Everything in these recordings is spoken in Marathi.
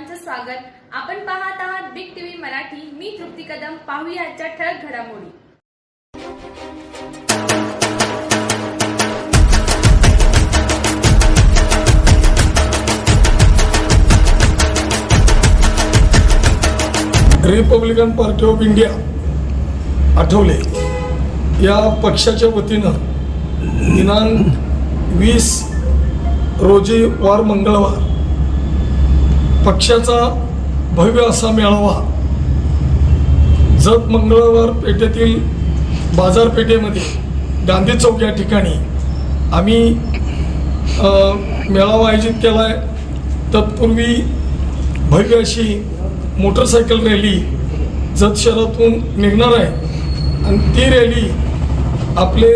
सर्वांचं स्वागत. आपण पाहत आहात बिग टीव्ही मराठी. मी तृप्ती कदम. पाहूया आजच्या ठळक घडामोडी. Republican Party of India Athawale. या पक्षाच्या वतीनं दिनांक वीस रोजी वार मंगळवार पक्षाचा भव्य असा मेळावा. जत मंगळवार पेठेतील बाजारपेठेमध्ये गांधी चौक या ठिकाणी आम्ही मेळावा आयोजित केला आहे तत्पूर्वी भव्य अशी मोटरसायकल रॅली जत शहरातून निघणार आहे. आणि ती रॅली आपले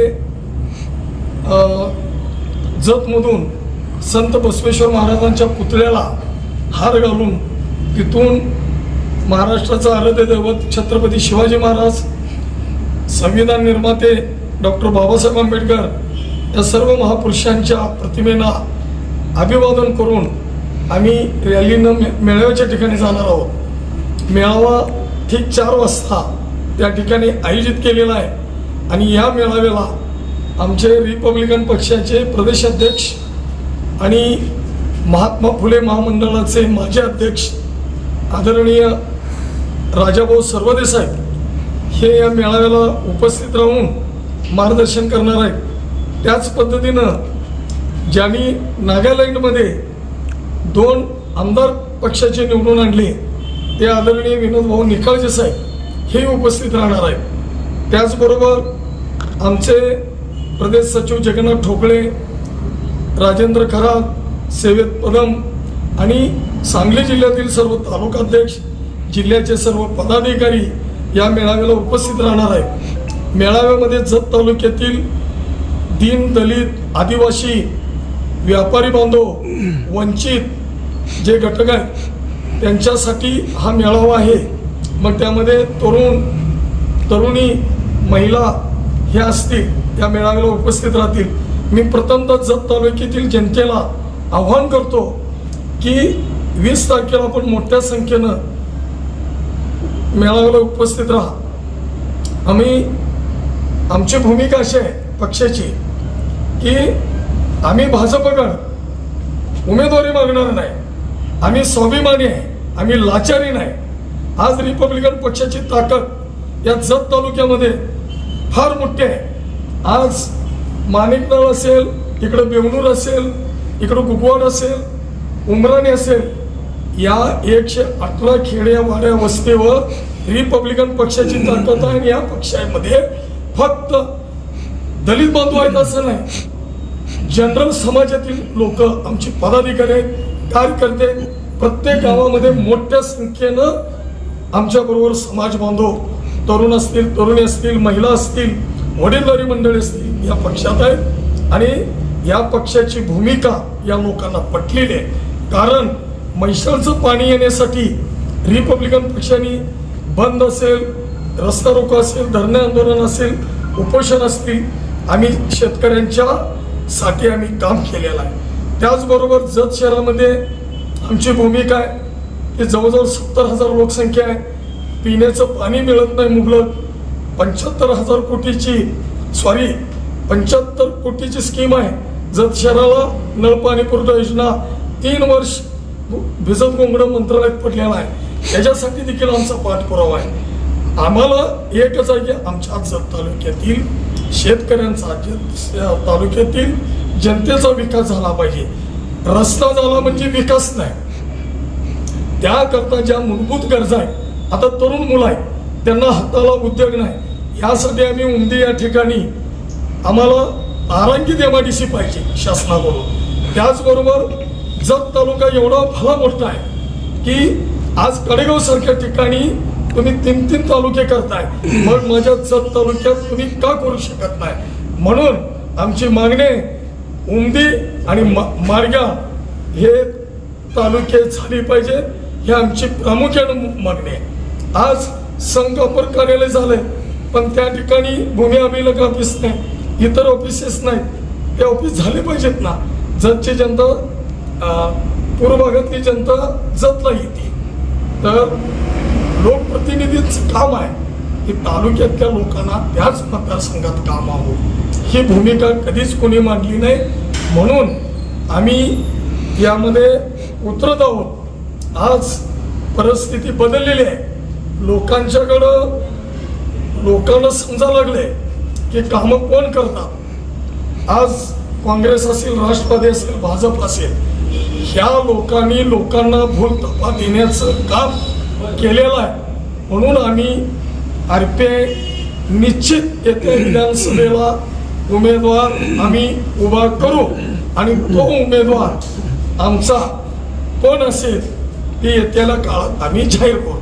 जतमधून संत बसवेश्वर महाराजांच्या पुतळ्याला हार घालून तिथून महाराष्ट्राचं आराध्य दैवत छत्रपती शिवाजी महाराज संविधान निर्माते डॉक्टर बाबासाहेब आंबेडकर या सर्व महापुरुषांच्या प्रतिमेला अभिवादन करून आम्ही रॅलीनं मे मेळाव्याच्या ठिकाणी जाणार आहोत. मेळावा ठीक चार वाजता त्या ठिकाणी आयोजित केलेला आहे आणि या मेळाव्याला आमचे रिपब्लिकन पक्षाचे प्रदेशाध्यक्ष आणि महात्मा फुले महामंडळाचे माजी अध्यक्ष आदरणीय राजाभाऊ सर्वदेसाई हे या मेळाव्याला उपस्थित राहून मार्गदर्शन करणार आहेत. त्याच पद्धतीनं ज्यांनी नागालँडमध्ये दोन आमदार पक्षाचे निवडून आणले ते आदरणीय विनोद भाऊ निकाळजे साहेब हे उपस्थित राहणार आहेत. त्याचबरोबर आमचे प्रदेश सचिव जगन्नाथ ठोकळे राजेंद्र खरात सेवेत पदम आणि सांगली जिल्ह्यातील सर्व तालुकाध्यक्ष जिल्ह्याचे सर्व पदाधिकारी या मेळाव्याला उपस्थित राहणार आहेत. मेळाव्यामध्ये जत तालुक्यातील दीन दलित आदिवासी व्यापारी बांधव वंचित जे घटक आहेत त्यांच्यासाठी हा मेळावा आहे. मग त्यामध्ये तरुण तरुणी महिला हे असतील त्या मेळाव्याला उपस्थित राहतील. मी प्रथमतः जत तालुक्यातील जनतेला आव्हान करतो की वीस तारखेला आपण मोठ्या संख्येनं मेळाव्याला उपस्थित राहा. आम्ही आमची भूमिका अशी आहे पक्षाची की आम्ही भाजपकडं उमेदवारी मागणार नाही. आम्ही स्वाभिमानी आहे आम्ही लाचारी नाही. आज रिपब्लिकन पक्षाची ताकद या जत तालुक्यामध्ये फार मोठी आहे. आज माणिकनाळ असेल इकडं बेवणूर असेल इकडं कुकवाड असेल उमराणे असेल या एकशे अठरा खेड्या वाड्या वस्तीवर रिपब्लिकन पक्षाची ताकद आहे आणि या पक्षामध्ये फक्त दलित बांधव आहेत असं नाही. जनरल समाजातील लोक आमचे पदाधिकारी आहेत कार्यकर्ते प्रत्येक गावामध्ये मोठ्या संख्येनं आमच्या बरोबर समाज बांधव तरुण असतील तरुणी असतील महिला असतील वडीलधारी मंडळी असतील या पक्षात आहेत. आणि या पक्षाची भूमिका या लोकांना पटलेली आहे. कारण म्हैसाळचं पाणी येण्यासाठी रिपब्लिकन पक्षाने बंद असेल रस्ता रोको असेल धरणे आंदोलन असेल उपोषण असतील आम्ही शेतकऱ्यांच्या साठी आम्ही काम केलेलं आहे. त्याचबरोबर जत शहरामध्ये आमची भूमिका आहे. की जवळजवळ सत्तर हजार लोकसंख्या आहे. पिण्याचं पाणी मिळत नाही मुबलक. पंच्याहत्तर हजार कोटीची सॉरी पंच्याहत्तर कोटीची स्कीम आहे. जत शहराला नळ पाणी पुरवठा योजना तीन वर्ष भिजत गोंगडं मंत्रालयात पडलेला आहे. त्याच्यासाठी देखील आमचा पाठपुरावा आहे. आम्हाला एकच आहे की आमच्या जत तालुक्यातील शेतकऱ्यांचा तालुक्यातील जनतेचा विकास झाला पाहिजे. रस्ता झाला म्हणजे विकास नाही. त्याकरता ज्या मूलभूत गरजा आहेत आता तरुण मुलं आहेत त्यांना हाताला उद्योग नाही. यासाठी आम्ही उमदी या ठिकाणी आम्हाला आरांगी देवाडीशी पाहिजे शासनाकडून. त्याचबरोबर जत तालुका एवढा भला मोठा आहे की आज कडेगाव सारख्या ठिकाणी तुम्ही तीन तीन तालुके करताय. मग माझ्या जत तालुक्यात तुम्ही का करू शकत नाही? म्हणून आमची मागणी उमदी आणि मार्गा हे तालुके झाली पाहिजे हे आमची प्रामुख्यानं मागणी आहे. आज संघ अपर कार्यालय झालंय पण त्या ठिकाणी भूमी अभिलेख ऑफिस नाही. इतर ऑफिसेस नाहीत. ते ऑफिस झाले पाहिजेत ना. जतची जनता पूर्व भागातली जनता जतला येते. तर लोकप्रतिनिधीचं काम आहे की तालुक्यातल्या लोकांना त्याच मतदारसंघात काम हवं ही भूमिका कधीच कोणी मांडली नाही. म्हणून आम्ही यामध्ये उतरत आहोत. आज परिस्थिती बदललेली आहे. लोकांच्याकडं लोकांना समजा लागले की कामं कोण करतात? आज काँग्रेस असेल राष्ट्रवादी असेल भाजप असेल ह्या लोकांनी लोकांना भूल तपा देण्याचं काम केलेलं आहे. म्हणून आम्ही आर पी आय निश्चित येथे विधानसभेला उमेदवार आम्ही उभा करू आणि तो उमेदवार आमचा कोण असेल ते येत्याला काळात आम्ही जाहीर करू.